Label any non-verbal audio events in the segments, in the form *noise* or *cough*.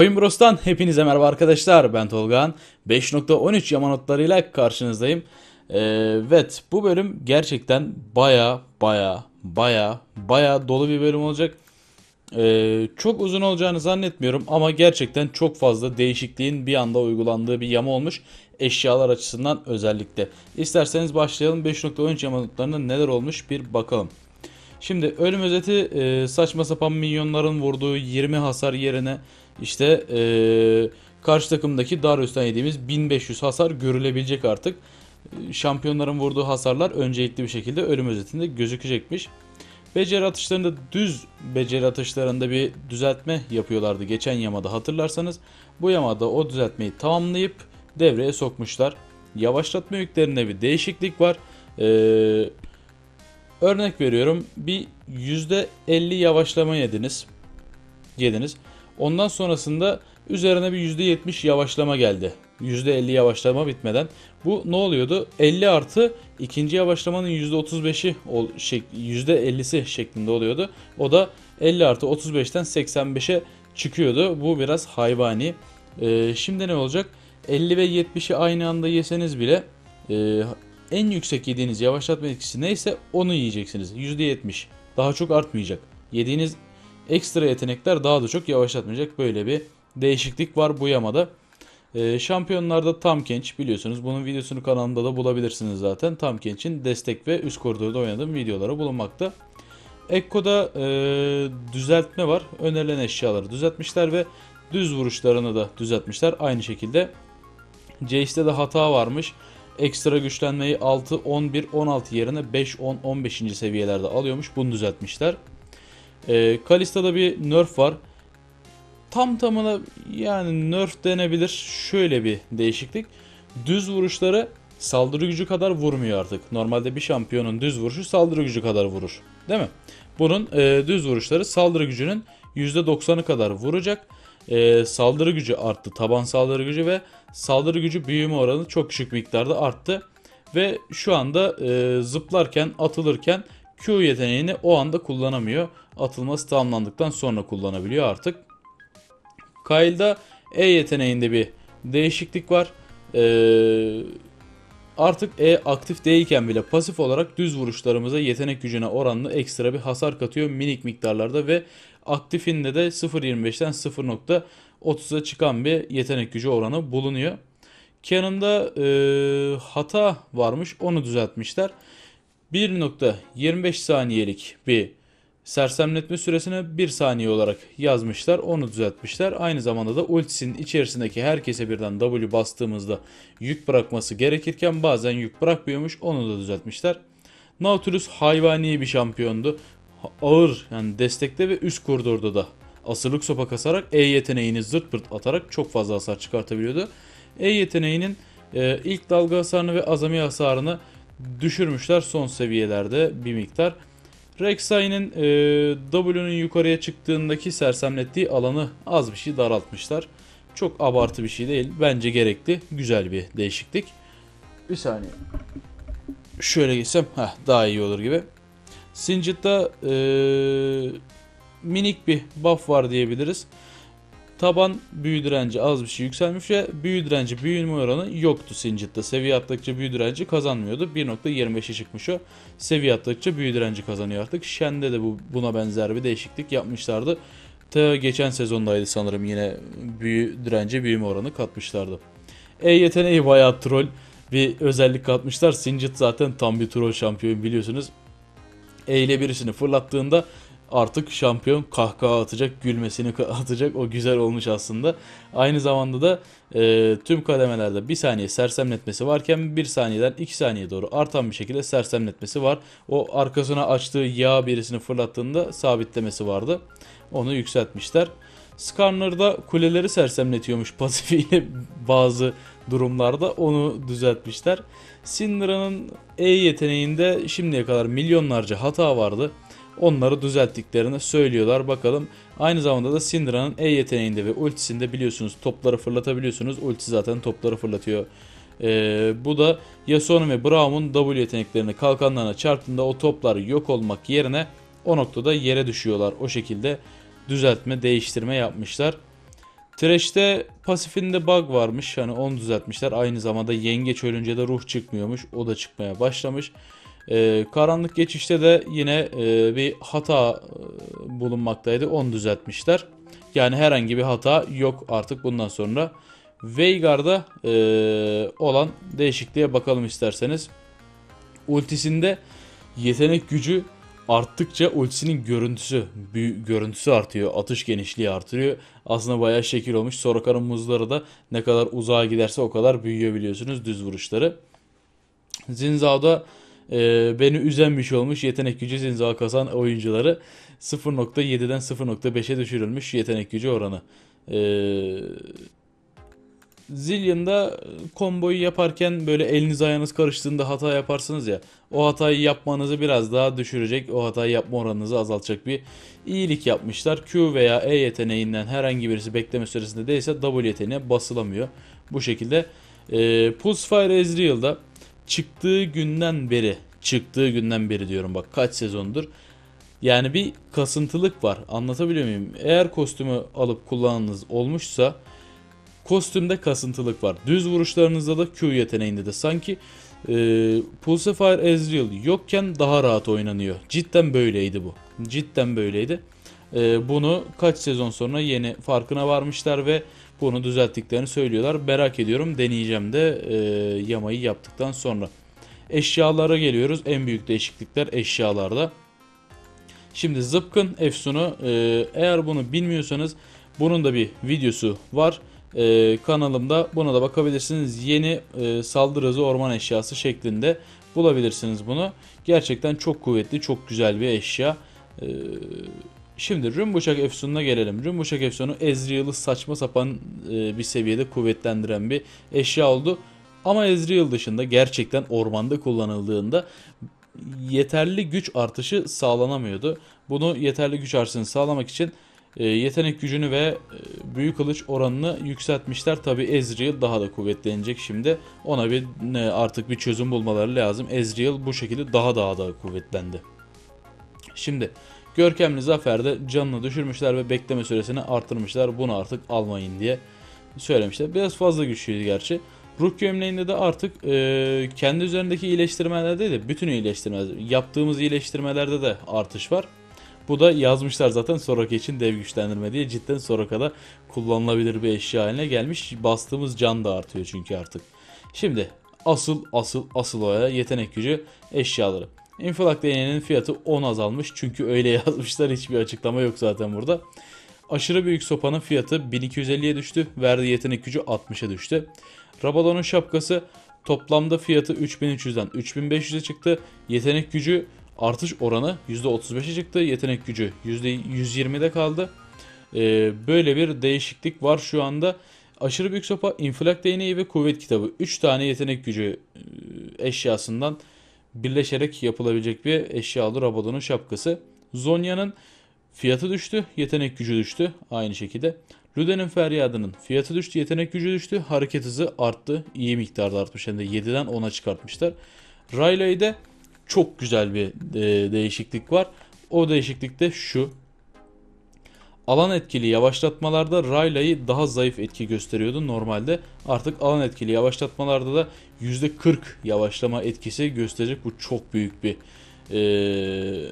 Oyun Bros'tan hepinize merhaba arkadaşlar. Ben Tolgahan. 5.13 yama notlarıyla karşınızdayım. Ee, evet bu bölüm gerçekten baya baya baya baya dolu bir bölüm olacak. Ee, çok uzun olacağını zannetmiyorum ama gerçekten çok fazla değişikliğin bir anda uygulandığı bir yama olmuş. Eşyalar açısından özellikle. İsterseniz başlayalım 5.13 yama notlarında neler olmuş bir bakalım. Şimdi ölüm özeti e, saçma sapan minyonların vurduğu 20 hasar yerine işte e, karşı takımdaki Darius'tan yediğimiz 1500 hasar görülebilecek artık. Şampiyonların vurduğu hasarlar öncelikli bir şekilde ölüm özetinde gözükecekmiş. Beceri atışlarında düz beceri atışlarında bir düzeltme yapıyorlardı geçen yamada hatırlarsanız. Bu yamada o düzeltmeyi tamamlayıp devreye sokmuşlar. Yavaşlatma yüklerinde bir değişiklik var. Eee Örnek veriyorum bir %50 yavaşlama yediniz. Yediniz. Ondan sonrasında üzerine bir %70 yavaşlama geldi. %50 yavaşlama bitmeden. Bu ne oluyordu? 50 artı ikinci yavaşlamanın %35'i %50'si şeklinde oluyordu. O da 50 artı 35'ten 85'e çıkıyordu. Bu biraz hayvani. Ee, şimdi ne olacak? 50 ve 70'i aynı anda yeseniz bile e, en yüksek yediğiniz yavaşlatma etkisi neyse onu yiyeceksiniz. %70. Daha çok artmayacak. Yediğiniz ekstra yetenekler daha da çok yavaşlatmayacak. Böyle bir değişiklik var bu yamada. Ee, şampiyonlarda Tam Genç biliyorsunuz. Bunun videosunu kanalımda da bulabilirsiniz zaten. Tam Genç'in destek ve üst koridorda oynadığım videoları bulunmakta. Ekko'da e, düzeltme var. Önerilen eşyaları düzeltmişler ve düz vuruşlarını da düzeltmişler. Aynı şekilde Jace'de de hata varmış ekstra güçlenmeyi 6, 11, 16 yerine 5, 10, 15. seviyelerde alıyormuş. Bunu düzeltmişler. E, Kalista'da bir nerf var. Tam tamına yani nerf denebilir. Şöyle bir değişiklik. Düz vuruşları saldırı gücü kadar vurmuyor artık. Normalde bir şampiyonun düz vuruşu saldırı gücü kadar vurur. Değil mi? Bunun e, düz vuruşları saldırı gücünün %90'ı kadar vuracak e, saldırı gücü arttı. Taban saldırı gücü ve saldırı gücü büyüme oranı çok düşük miktarda arttı. Ve şu anda e, zıplarken, atılırken Q yeteneğini o anda kullanamıyor. Atılması tamamlandıktan sonra kullanabiliyor artık. Kyle'da E yeteneğinde bir değişiklik var. Ee, artık E aktif değilken bile pasif olarak düz vuruşlarımıza yetenek gücüne oranlı ekstra bir hasar katıyor minik miktarlarda ve aktifinde de 0.25'ten 0.30'a çıkan bir yetenek gücü oranı bulunuyor. Cannon'da e, hata varmış onu düzeltmişler. 1.25 saniyelik bir sersemletme süresine 1 saniye olarak yazmışlar. Onu düzeltmişler. Aynı zamanda da ultisinin içerisindeki herkese birden W bastığımızda yük bırakması gerekirken bazen yük bırakmıyormuş. Onu da düzeltmişler. Nautilus hayvani bir şampiyondu. Ağır yani destekte ve üst koridorda da asırlık sopa kasarak E yeteneğini zırt pırt atarak çok fazla hasar çıkartabiliyordu. E yeteneğinin e, ilk dalga hasarını ve azami hasarını düşürmüşler son seviyelerde bir miktar. Rek'Sai'nin e, W'nun yukarıya çıktığındaki sersemlettiği alanı az bir şey daraltmışlar. Çok abartı bir şey değil. Bence gerekli. Güzel bir değişiklik. Bir saniye. Şöyle geçsem heh, daha iyi olur gibi. Singed'da e, minik bir buff var diyebiliriz. Taban büyü direnci az bir şey yükselmiş ve büyü direnci büyüme oranı yoktu Singed'da. Seviye attıkça büyü direnci kazanmıyordu. 1.25'e çıkmış o. Seviye attıkça büyü direnci kazanıyor artık. Shen'de de bu, buna benzer bir değişiklik yapmışlardı. Ta geçen sezondaydı sanırım yine büyü direnci büyüme oranı katmışlardı. E yeteneği bayağı troll bir özellik katmışlar. Singed zaten tam bir troll şampiyon biliyorsunuz. E ile birisini fırlattığında artık şampiyon kahkaha atacak, gülmesini *laughs* atacak. O güzel olmuş aslında. Aynı zamanda da e, tüm kademelerde bir saniye sersemletmesi varken bir saniyeden iki saniye doğru artan bir şekilde sersemletmesi var. O arkasına açtığı yağ birisini fırlattığında sabitlemesi vardı. Onu yükseltmişler. Skarner'da kuleleri sersemletiyormuş *laughs* pasifiyle bazı durumlarda onu düzeltmişler. Syndra'nın E yeteneğinde şimdiye kadar milyonlarca hata vardı. Onları düzelttiklerini söylüyorlar. Bakalım. Aynı zamanda da Syndra'nın E yeteneğinde ve ultisinde biliyorsunuz topları fırlatabiliyorsunuz. Ulti zaten topları fırlatıyor. Ee, bu da Yasuo'nun ve Braum'un W yeteneklerini kalkanlarına çarptığında o toplar yok olmak yerine o noktada yere düşüyorlar. O şekilde düzeltme, değiştirme yapmışlar. Thresh'te pasifinde bug varmış. Hani onu düzeltmişler. Aynı zamanda yengeç ölünce de ruh çıkmıyormuş. O da çıkmaya başlamış. Ee, karanlık geçişte de yine e, bir hata e, bulunmaktaydı. Onu düzeltmişler. Yani herhangi bir hata yok artık bundan sonra. Veigar'da e, olan değişikliğe bakalım isterseniz. Ultisinde yetenek gücü arttıkça ultisinin görüntüsü büyü, görüntüsü artıyor. Atış genişliği artıyor. Aslında bayağı şekil olmuş. Soraka'nın muzları da ne kadar uzağa giderse o kadar büyüyor biliyorsunuz düz vuruşları. Zinzao'da e, beni üzen bir şey olmuş. Yetenek gücü Zinzao kasan oyuncuları 0.7'den 0.5'e düşürülmüş yetenek gücü oranı. Eee Zillion'da komboyu yaparken böyle eliniz ayağınız karıştığında hata yaparsınız ya. O hatayı yapmanızı biraz daha düşürecek. O hatayı yapma oranınızı azaltacak bir iyilik yapmışlar. Q veya E yeteneğinden herhangi birisi bekleme süresinde değilse W yeteneğine basılamıyor. Bu şekilde e, Pulsefire Ezreal'da çıktığı günden beri çıktığı günden beri diyorum bak kaç sezondur. Yani bir kasıntılık var. Anlatabiliyor muyum? Eğer kostümü alıp kullanınız olmuşsa kostümde kasıntılık var. Düz vuruşlarınızda da Q yeteneğinde de sanki e, Pulsefire Ezreal yokken daha rahat oynanıyor. Cidden böyleydi bu. Cidden böyleydi. E, bunu kaç sezon sonra yeni farkına varmışlar ve bunu düzelttiklerini söylüyorlar. Merak ediyorum deneyeceğim de e, yamayı yaptıktan sonra. Eşyalara geliyoruz. En büyük değişiklikler eşyalarda. Şimdi zıpkın efsunu e, eğer bunu bilmiyorsanız bunun da bir videosu var e, kanalımda buna da bakabilirsiniz. Yeni e, saldırı hızı orman eşyası şeklinde bulabilirsiniz bunu. Gerçekten çok kuvvetli, çok güzel bir eşya. E, şimdi Rün Bıçak Efsun'una gelelim. Rün Bıçak Efsun'u Ezreal'ı saçma sapan e, bir seviyede kuvvetlendiren bir eşya oldu. Ama Ezreal dışında gerçekten ormanda kullanıldığında yeterli güç artışı sağlanamıyordu. Bunu yeterli güç artışını sağlamak için e, yetenek gücünü ve e, büyük kılıç oranını yükseltmişler. Tabi Ezreal daha da kuvvetlenecek şimdi. Ona bir artık bir çözüm bulmaları lazım. Ezreal bu şekilde daha daha da kuvvetlendi. Şimdi Görkemli Zafer'de canını düşürmüşler ve bekleme süresini arttırmışlar. Bunu artık almayın diye söylemişler. Biraz fazla güçlüydü gerçi. Ruh gömleğinde de artık e, kendi üzerindeki iyileştirmelerde de bütün iyileştirmeler, yaptığımız iyileştirmelerde de artış var. Bu da yazmışlar zaten Soraka için dev güçlendirme diye. Cidden Soraka'da kullanılabilir bir eşya haline gelmiş. Bastığımız can da artıyor çünkü artık. Şimdi asıl asıl asıl oya yetenek gücü eşyaları. Infilak değneğinin fiyatı 10 azalmış çünkü öyle *laughs* yazmışlar hiçbir açıklama yok zaten burada. Aşırı büyük sopanın fiyatı 1250'ye düştü. Verdiği yetenek gücü 60'a düştü. Rabadon'un şapkası toplamda fiyatı 3300'den 3500'e çıktı. Yetenek gücü artış oranı %35'e çıktı. Yetenek gücü %120'de kaldı. Ee, böyle bir değişiklik var şu anda. Aşırı büyük sopa, infilak değneği ve kuvvet kitabı. 3 tane yetenek gücü e, eşyasından birleşerek yapılabilecek bir eşyalı Rabadon'un şapkası. Zonya'nın fiyatı düştü, yetenek gücü düştü aynı şekilde. Luden'in feryadının fiyatı düştü, yetenek gücü düştü, hareket hızı arttı. İyi miktarda artmış hem de 7'den 10'a çıkartmışlar. Riley'de çok güzel bir e, değişiklik var. O değişiklik de şu. Alan etkili yavaşlatmalarda Rayla'yı daha zayıf etki gösteriyordu normalde. Artık alan etkili yavaşlatmalarda da %40 yavaşlama etkisi gösterecek. Bu çok büyük bir e,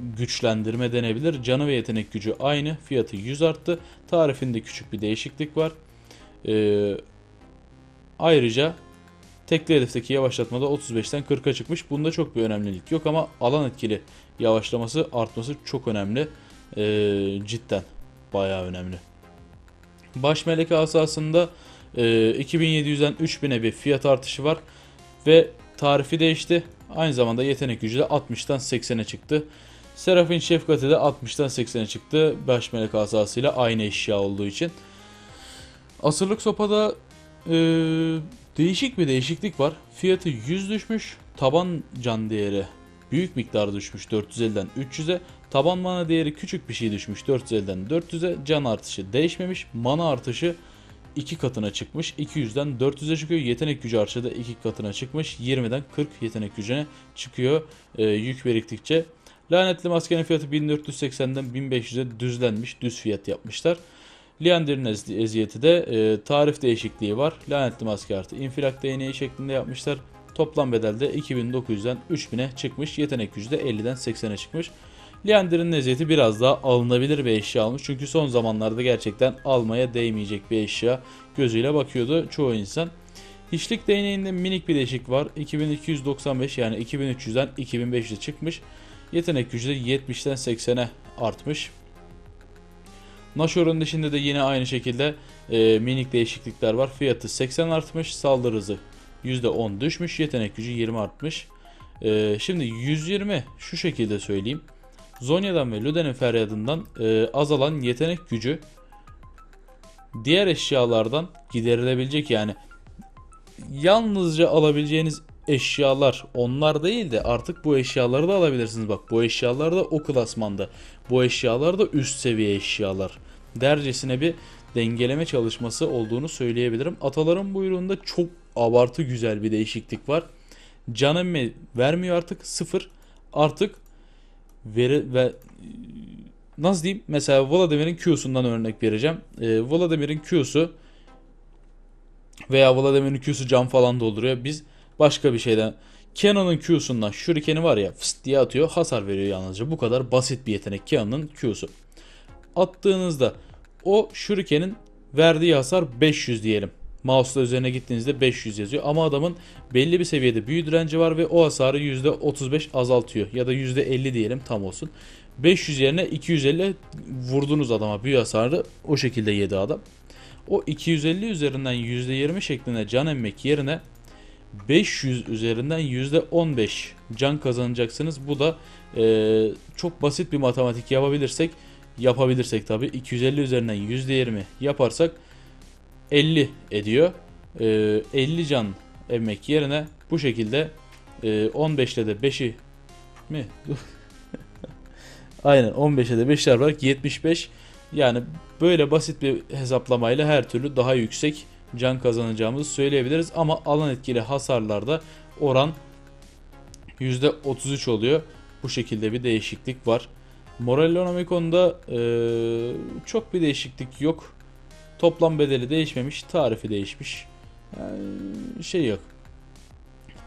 güçlendirme denebilir. Canı ve yetenek gücü aynı. Fiyatı 100 arttı. Tarifinde küçük bir değişiklik var. E, ayrıca Tekli hedefteki yavaşlatmada 35'ten 40'a çıkmış. Bunda çok bir önemlilik yok ama alan etkili yavaşlaması artması çok önemli. Ee, cidden bayağı önemli. Baş melek asasında e, 2700'den 3000'e bir fiyat artışı var. Ve tarifi değişti. Aynı zamanda yetenek gücü de 60'tan 80'e çıktı. Serafin şefkati de 60'tan 80'e çıktı. Baş melek asasıyla aynı eşya olduğu için. Asırlık sopada e, Değişik bir değişiklik var. Fiyatı 100 düşmüş. Taban can değeri büyük miktar düşmüş 450'den 300'e. Taban mana değeri küçük bir şey düşmüş 450'den 400'e. Can artışı değişmemiş. Mana artışı 2 katına çıkmış. 200'den 400'e çıkıyor. Yetenek gücü artışı da 2 katına çıkmış. 20'den 40 yetenek gücüne çıkıyor e, yük biriktikçe. Lanetli maskenin fiyatı 1480'den 1500'e düzlenmiş. Düz fiyat yapmışlar. Leander'in ez- eziyeti de e, tarif değişikliği var. Lanetli maske artı infilak değneği şeklinde yapmışlar. Toplam bedelde 2900'den 3000'e çıkmış. Yetenek gücü de 50'den 80'e çıkmış. Leander'in eziyeti biraz daha alınabilir bir eşya olmuş. Çünkü son zamanlarda gerçekten almaya değmeyecek bir eşya gözüyle bakıyordu çoğu insan. Hiçlik değneğinde minik bir değişik var. 2295 yani 2300'den 2500'e çıkmış. Yetenek gücü de 70'ten 80'e artmış. Nashor'un dışında da yine aynı şekilde e, minik değişiklikler var. Fiyatı 80 artmış, saldırı hızı %10 düşmüş, yetenek gücü 20 artmış. E, şimdi 120 şu şekilde söyleyeyim. Zonya'dan ve Luden'in feryadından e, azalan yetenek gücü diğer eşyalardan giderilebilecek yani yalnızca alabileceğiniz eşyalar onlar değil de artık bu eşyaları da alabilirsiniz. Bak bu eşyalar da o klasmanda. Bu eşyalar da üst seviye eşyalar. Dercesine bir dengeleme çalışması olduğunu söyleyebilirim. Ataların buyruğunda çok abartı güzel bir değişiklik var. Canım vermiyor artık sıfır. Artık veri ve nasıl diyeyim? Mesela Vladimir'in Q'sundan örnek vereceğim. Ee, Vladimir'in Q'su veya Vladimir'in Q'su cam falan dolduruyor. Biz başka bir şeyden Cannon'ın Q'sundan Shuriken'i var ya fıst diye atıyor hasar veriyor yalnızca. Bu kadar basit bir yetenek Cannon'ın Q'su. Attığınızda o Shuriken'in verdiği hasar 500 diyelim. Mouse'la üzerine gittiğinizde 500 yazıyor. Ama adamın belli bir seviyede büyü direnci var ve o hasarı %35 azaltıyor. Ya da %50 diyelim tam olsun. 500 yerine 250 vurdunuz adama büyü hasarı o şekilde yedi adam. O 250 üzerinden %20 şeklinde can emmek yerine 500 üzerinden %15 can kazanacaksınız. Bu da e, çok basit bir matematik yapabilirsek yapabilirsek tabi 250 üzerinden %20 yaparsak 50 ediyor. E, 50 can emmek yerine bu şekilde e, 15 ile de 5'i mi? *laughs* Aynen 15'e de 5 çarparak 75 yani böyle basit bir hesaplamayla her türlü daha yüksek can kazanacağımızı söyleyebiliriz. Ama alan etkili hasarlarda oran %33 oluyor. Bu şekilde bir değişiklik var. Morellonomicon'da e, çok bir değişiklik yok. Toplam bedeli değişmemiş, tarifi değişmiş. Yani şey yok.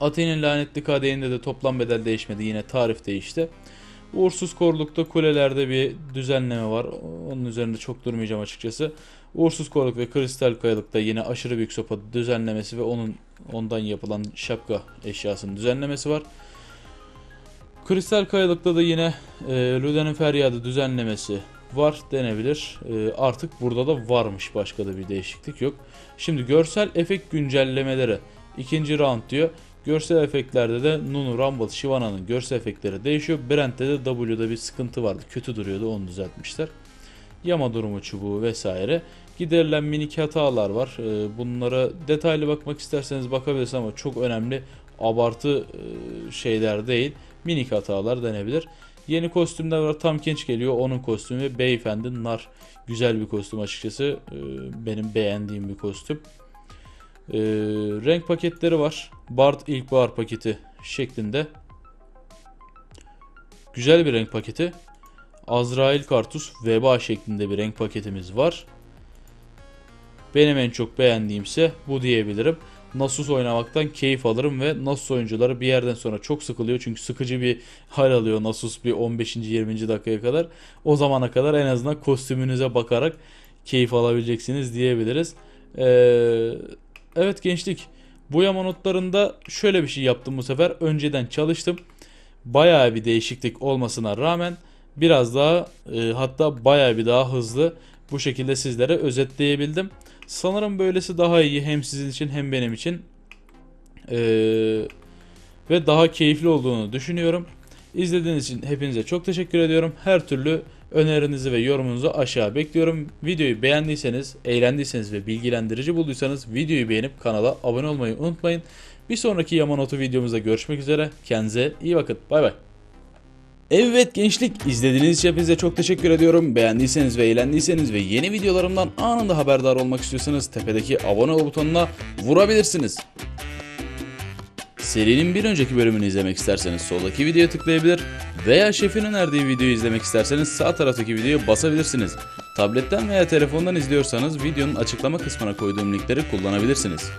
Atene'nin lanetli kadehinde de toplam bedel değişmedi. Yine tarif değişti. Uğursuz korlukta kulelerde bir düzenleme var. Onun üzerinde çok durmayacağım açıkçası. Uğursuz korluk ve kristal kayalıkta yine aşırı büyük sopa düzenlemesi ve onun ondan yapılan şapka eşyasının düzenlemesi var. Kristal kayalıkta da yine e, Luden'in feryadı düzenlemesi var denebilir. E, artık burada da varmış başka da bir değişiklik yok. Şimdi görsel efekt güncellemeleri ikinci round diyor. Görsel efektlerde de Nunu, Rumble, Shivana'nın görsel efektleri değişiyor. Brent'te de W'da bir sıkıntı vardı. Kötü duruyordu onu düzeltmişler. Yama durumu çubuğu vesaire. Giderilen minik hatalar var. Ee, bunlara detaylı bakmak isterseniz bakabilirsiniz ama çok önemli abartı e, şeyler değil. Minik hatalar denebilir. Yeni kostümler var. Tam genç geliyor. Onun kostümü Beyefendi Nar. Güzel bir kostüm açıkçası. Ee, benim beğendiğim bir kostüm. Ee, renk paketleri var. Bard ilkbahar paketi şeklinde. Güzel bir renk paketi. Azrail Kartus Veba şeklinde bir renk paketimiz var. Benim en çok beğendiğimse bu diyebilirim. Nasus oynamaktan keyif alırım ve Nasus oyuncuları bir yerden sonra çok sıkılıyor. Çünkü sıkıcı bir hal alıyor Nasus bir 15. 20. dakikaya kadar. O zamana kadar en azından kostümünüze bakarak keyif alabileceksiniz diyebiliriz. Ee, evet gençlik. Bu yama notlarında şöyle bir şey yaptım bu sefer. Önceden çalıştım. Bayağı bir değişiklik olmasına rağmen biraz daha e, hatta bayağı bir daha hızlı bu şekilde sizlere özetleyebildim. Sanırım böylesi daha iyi hem sizin için hem benim için ee, ve daha keyifli olduğunu düşünüyorum. İzlediğiniz için hepinize çok teşekkür ediyorum. Her türlü önerinizi ve yorumunuzu aşağı bekliyorum. Videoyu beğendiyseniz, eğlendiyseniz ve bilgilendirici bulduysanız videoyu beğenip kanala abone olmayı unutmayın. Bir sonraki Yamanotu videomuzda görüşmek üzere. Kendinize iyi bakın. Bay bay. Evet gençlik izlediğiniz için hepinize çok teşekkür ediyorum. Beğendiyseniz ve eğlendiyseniz ve yeni videolarımdan anında haberdar olmak istiyorsanız tepedeki abone ol butonuna vurabilirsiniz. Serinin bir önceki bölümünü izlemek isterseniz soldaki videoya tıklayabilir veya şefin önerdiği videoyu izlemek isterseniz sağ taraftaki videoya basabilirsiniz. Tabletten veya telefondan izliyorsanız videonun açıklama kısmına koyduğum linkleri kullanabilirsiniz.